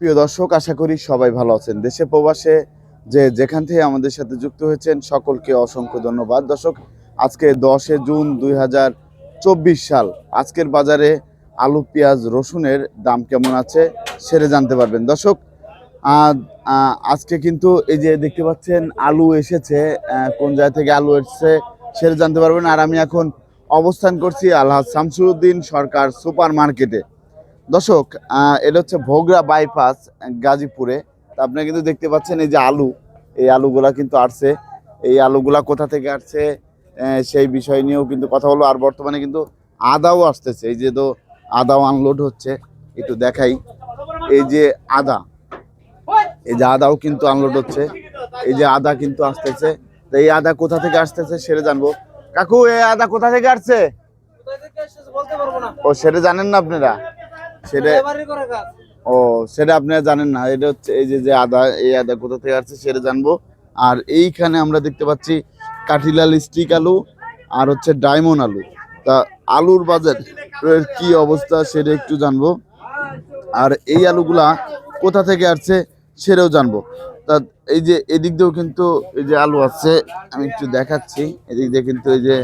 প্রিয় দর্শক, আশা করি সবাই ভালো আছেন। দেশে প্রবাসে যে যেখান থেকে আমাদের সাথে যুক্ত হয়েছেন, সকলকে অসংখ্য ধন্যবাদ। দর্শক, আজকে দশে জুন দুই হাজার চব্বিশ সাল। আজকের বাজারে আলু, পেঁয়াজ, রসুনের দাম কেমন আছে সেরে জানতে পারবেন। দর্শক আজকে কিন্তু এই যে দেখতে পাচ্ছেন, আলু এসেছে কোন জায়গা থেকে আলু এসেছে সেরে জানতে পারবেন। আর আমি এখন অবস্থান করছি আলহাজ শামসুদ্দিন সরকার সুপার মার্কেটে। দর্শক এটা হচ্ছে ভোগরা বাইপাস গাজীপুরে। তা আপনি কিন্তু দেখতে পাচ্ছেন এই যে আলু এই আলুগুলা কিন্তু আসছে। এই আলুগুলা কোথা থেকে আসছে সেই বিষয় নিয়েও কিন্তু কথা হলো আর বর্তমানে কিন্তু আদাও আসতেছে। এই যে তো আদাও আনলোড হচ্ছে একটু দেখাই। এই যে আদা এই যে আদাও কিন্তু আনলোড হচ্ছে। এই যে আদা কিন্তু আসতেছে। তো এই আদা কোথা থেকে আসতেছে সেটা জানব। কাকু এই আদা কোথা থেকে আসছে? ও সেটা জানেন না আপনারা? সেটা ও সেটা আপনারা জানেন না। এটা হচ্ছে এই যে যে আদা এই আদা কোথা থেকে আসছে সেটা জানব। আর এইখানে আমরা দেখতে পাচ্ছি কাঠিলাল স্টিক আলু আর হচ্ছে ডায়মন্ড আলু। তা আলুর বাজার কি অবস্থা সেটা একটু জানব। আর এই আলুগুলা কোথা থেকে আসছে সেটাও জানব। তা এই যে এদিক দিয়েও কিন্তু এই যে আলু আছে আমি একটু দেখাচ্ছি। এদিক দিয়ে কিন্তু এই যে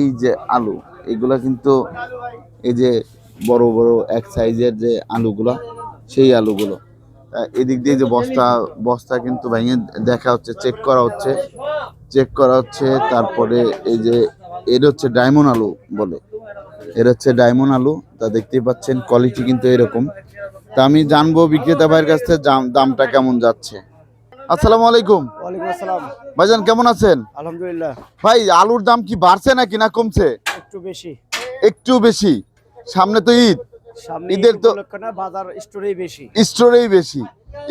এই যে আলু এগুলা কিন্তু এই যে বড় বড় এক সাইজের যে আলুগুলো সেই আলুগুলো। এদিক দিয়ে যে বস্তা বস্তা কিন্তু ভেঙে দেখা হচ্ছে চেক করা হচ্ছে। চেক করা হচ্ছে তারপরে এই যে এর হচ্ছে ডায়মন্ড আলু বলে। এর হচ্ছে ডায়মন্ড আলু তা দেখতেই পাচ্ছেন কোয়ালিটি কিন্তু এরকম। তা আমি জানব বিক্রেতা ভাইয়ের কাছ থেকে দামটা কেমন যাচ্ছে। আসসালামু আলাইকুম। ওয়ালাইকুম আসসালাম। ভাইজান কেমন আছেন? আলহামদুলিল্লাহ। ভাই আলুর দাম কি বাড়ছে নাকি না কমছে? একটু বেশি। একটু বেশি। সামনে তো ঈদ। ঈদের তো- বাজার স্টোরেই বেশি। স্টোরেই বেশি।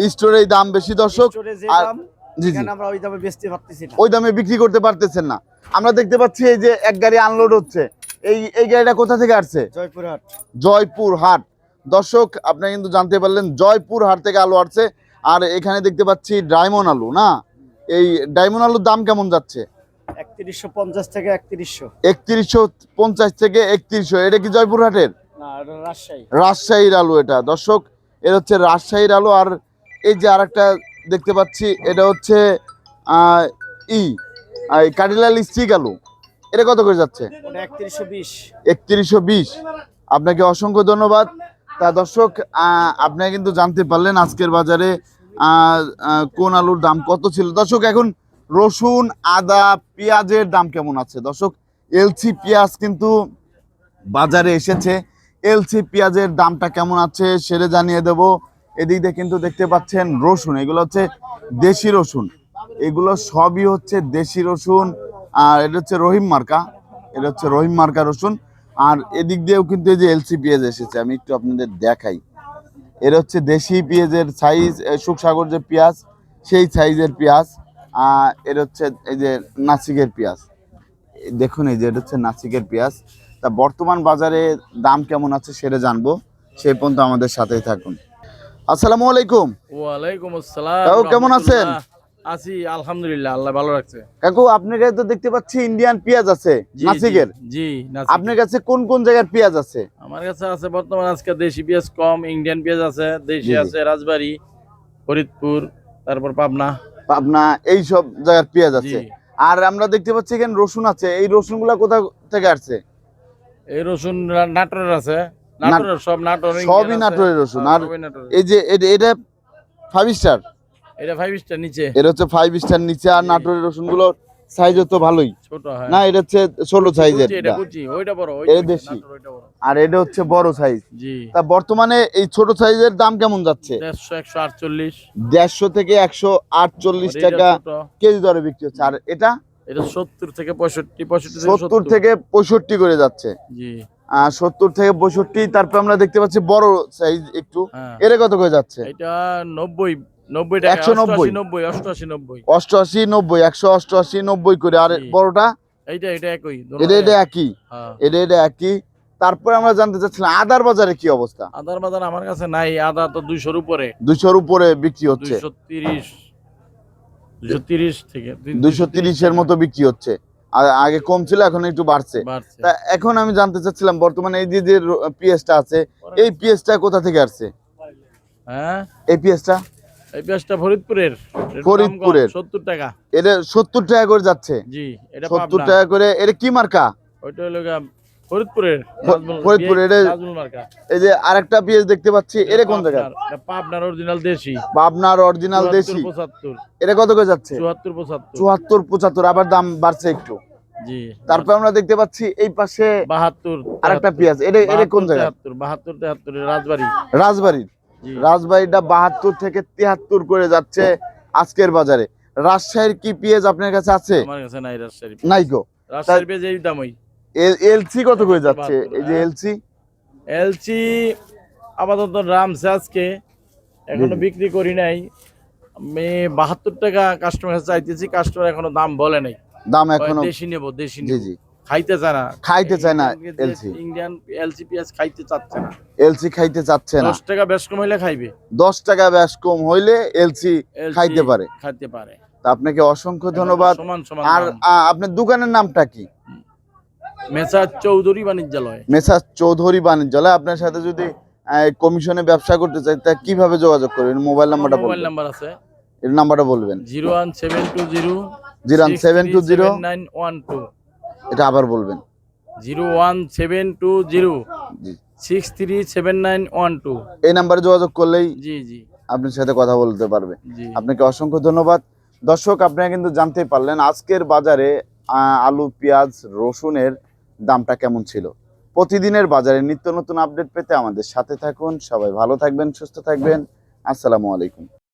স্টোরেই দাম বেশি দর্শক। আর- জি জি। আমরা ওই দামে বেচতে পারতেছি না। ওই দামে বিক্রি করতে পারতেছেন না। আমরা দেখতে পাচ্ছি এই যে এক গাড়ি আনলোড হচ্ছে। এই এই গাড়িটা কোথা থেকে আসছে? জয়পুরহাট। জয়পুর হাট দর্শক আপনি কিন্তু জানতে পারলেন জয়পুর হাট থেকে আলু আসছে। আর এখানে দেখতে পাচ্ছি ডায়মন্ড আলু না? এই ডায়মন্ড আলুর দাম কেমন যাচ্ছে? একত্রিশশো পঞ্চাশ থেকে একত্রিশশো। একত্রিশশো পঞ্চাশ থেকে একত্রিশশো। এটা কি জয়পুর হাটের রাজশাহী। রাজশাহীর আলু এটা। দর্শক এর হচ্ছে রাজশাহীর আলু আর এই যে আরেকটা দেখতে পাচ্ছি এটা হচ্ছে ই এই কাটিলাল স্টিক আলু। এটা কত করে যাচ্ছে? একত্রিশশো বিশ। একত্রিশশো বিশ। আপনাকে অসংখ্য ধন্যবাদ। তা দর্শক আপনারা কিন্তু জানতে পারলেন আজকের বাজারে কোন আলুর দাম কত ছিল। দর্শক এখন রসুন, আদা, পেঁয়াজের দাম কেমন আছে? দর্শক এলসি পেঁয়াজ কিন্তু বাজারে এসেছে। এলসি পেঁয়াজের দামটা কেমন আছে সেটা জানিয়ে দেব। এদিক দিয়ে কিন্তু দেখতে পাচ্ছেন রসুন, এগুলো হচ্ছে দেশি রসুন। এগুলো সবই হচ্ছে দেশি রসুন, আর এটা হচ্ছে রহিম মার্কা। এটা হচ্ছে রহিম মার্কা রসুন। আর এদিক দিয়েও কিন্তু এই যে এলসি পেঁয়াজ এসেছে, আমি একটু আপনাদের দেখাই। এটা হচ্ছে দেশি পেঁয়াজের সাইজ সুখসাগর যে পেঁয়াজ, সেই সাইজের পেঁয়াজ। এটা হচ্ছে এই যে নাসিকের পেঁয়াজ। দেখুন এই যে এটা হচ্ছে নাসিকের পেঁয়াজ। তা বর্তমান বাজারে দাম কেমন আছে সেটা জানব। সেই পর্যন্ত আমাদের সাথেই থাকুন। আসসালামু আলাইকুম। ওয়ালাইকুম আসসালাম কাকু, কেমন আছেন? আছি আলহামদুলিল্লাহ আল্লাহ ভালো রাখছে। কাকু আপনার কাছে তো দেখতে পাচ্ছি ইন্ডিয়ান পেঁয়াজ আছে নাসিকের। জি। আপনার কাছে কোন কোন জায়গার পেঁয়াজ আছে? আমার কাছে আছে বর্তমান আজকে দেশি পেঁয়াজ কম ইন্ডিয়ান পেঁয়াজ আছে দেশি। আছে রাজবাড়ি ফরিদপুর তারপর পাবনা। পাবনা এই সব জায়গার পেঁয়াজ আছে। আর আমরা দেখতে পাচ্ছি এখানে রসুন আছে। এই রসুনগুলা কোথা থেকে আসছে? এই রসুন নাটোরের আছে। নাটোরের সব নাটোর সবই নাটোরের রসুন। আর এই যে এটা- এটা ফাইভ স্টার এটা ফাইভ স্টার নিচে। এটা হচ্ছে ফাইভ স্টার নিচে। আর নাটোরের রসুনগুলো সাইজ তো ভালোই। হয়। না এটা হচ্ছে ছোট সাইজের এটা এটা। দেশি। আর এটা হচ্ছে বড় সাইজ তা বর্তমানে এই ছোট সাইজের দাম কেমন যাচ্ছে? দেড়শো থেকে একশো আটচল্লিশ টাকা কেজি দরে বিক্রি হচ্ছে। আর এটা? এটা সত্তর থেকে পঁয়ষট্টি পঁয়ষট্টি সত্তর থেকে পঁয়ষট্টি করে যাচ্ছে। সত্তর থেকে পঁয়ষট্টি তারপর আমরা দেখতে পাচ্ছি বড় সাইজ একটু। হ্যাঁ। এর কত করে যাচ্ছে? এটা নব্বই নব্বই টাকা 190 অষ্টআশি, নব্বই অষ্টআশি নব্বই। অষ্টআশি নব্বই একশো অষ্টআশি নব্বই করে। আর জি। বড়টা? এইটা এটা একই এটা এটা একই। হ্যাঁ। এটা এটা একই। তারপরে আমরা জানতে চাচ্ছিলাম আদার বাজারে কি অবস্থা? আদার বাজার আমার কাছে নাই আদা তো উপরে। উপরে বিক্রি হচ্ছে। দুইশো তিরিশ দুইশো তিরিশ থেকে দুইশো তিরিশের মতো বিক্রি হচ্ছে। আর আগে কম ছিল এখন একটু বাড়ছে। তা এখন আমি জানতে চাচ্ছিলাম বর্তমানে এই যে যে পেঁয়াজটা আছে এই পেঁয়াজটা কোথা থেকে আসছে? হ্যাঁ? এই পেঁয়াজটা এই পেঁয়াজটা ফরিদপুরের। এটার দাম কম, ফরিদপুরের। 70 টাকা। এটা সত্তর টাকা করে যাচ্ছে। জি এটা সত্তর পাবনা। টাকা করে এটা কি মার্কা? ওইটা হলো ফরিদপুরের ফরিদপুর, এটা- এই যে আরেকটা পেঁয়াজ দেখতে পাচ্ছি এটা কোন জায়গায় পাবনার, অরিজিনাল দেশি। পাবনার অরিজিনাল দেশি। 75 এটা কত করে যাচ্ছে? 74 75 চুয়াত্তর পঁচাত্তর আবার দাম বাড়ছে একটু। জি। তারপর আমরা দেখতে পাচ্ছি এই পাশে 72 আরেকটা পেঁয়াজ এটা এটা কোন জায়গা 72 73 রাজবাড়ি। রাজবাড়ির। রাজবাড়িটা বাহাত্তর থেকে তিয়াত্তর করে যাচ্ছে আজকের বাজারে। রাজশাহীর কি পেঁয়াজ আপনার কাছে আছে? আমার কাছে নাই রাজশাহী নাই গো। রাজশাহীর পেঁয়াজ এই দামই এলসি কত করে যাচ্ছে? এই যে এলসি? এলচি আপাতত রামছে আজকে। এখনও বিক্রি করি নাই। আমি বাহাত্তর টাকা কাস্টমার চাইতেছি কাস্টমার এখনও দাম বলে নাই। দাম এখনও দেশি নেব দেশি জি। খাইতে চায় না। খাইতে চায় না LC ইন্ডিয়ান এলসি পেঁয়াজ খাইতে চাচ্ছে না। এলসি খাইতে চাচ্ছে না। দশ টাকা বেশ কম হইলে খাইবে। দশ টাকা ব্যাস কম হইলে এলসি খাইতে পারে। খাইতে পারে। তা আপনাকে অসংখ্য ধন্যবাদ। আর আপনার দোকানের নামটা কি? মেসা চৌধুরী বাণিজ্যালয়। মেসার চৌধুরী বাণিজ্যালয়। আপনার সাথে যদি কমিশনে ব্যবসা করতে চাই তা কীভাবে যোগাযোগ করবেন? মোবাইল নাম্বারটা মোবাইল নাম্বার আছে। এর নাম্বারটা বলবেন। Zero one seven two zero zero seven two zero. Nine one two. এটা আবার বলবেন। Zero one seven two zero. Six three seven nine one two. এই নাম্বারে যোগাযোগ করলেই জি জি। আপনার সাথে কথা বলতে পারবে। আপনাকে অসংখ্য ধন্যবাদ। দর্শক আপনারা কিন্তু জানতে পারলেন আজকের বাজারে আলু পেঁয়াজ রসুনের দামটা কেমন ছিল। প্রতিদিনের বাজারে নিত্য নতুন আপডেট পেতে আমাদের সাথে থাকুন। সবাই ভালো থাকবেন সুস্থ থাকবেন। আসসালামু আলাইকুম।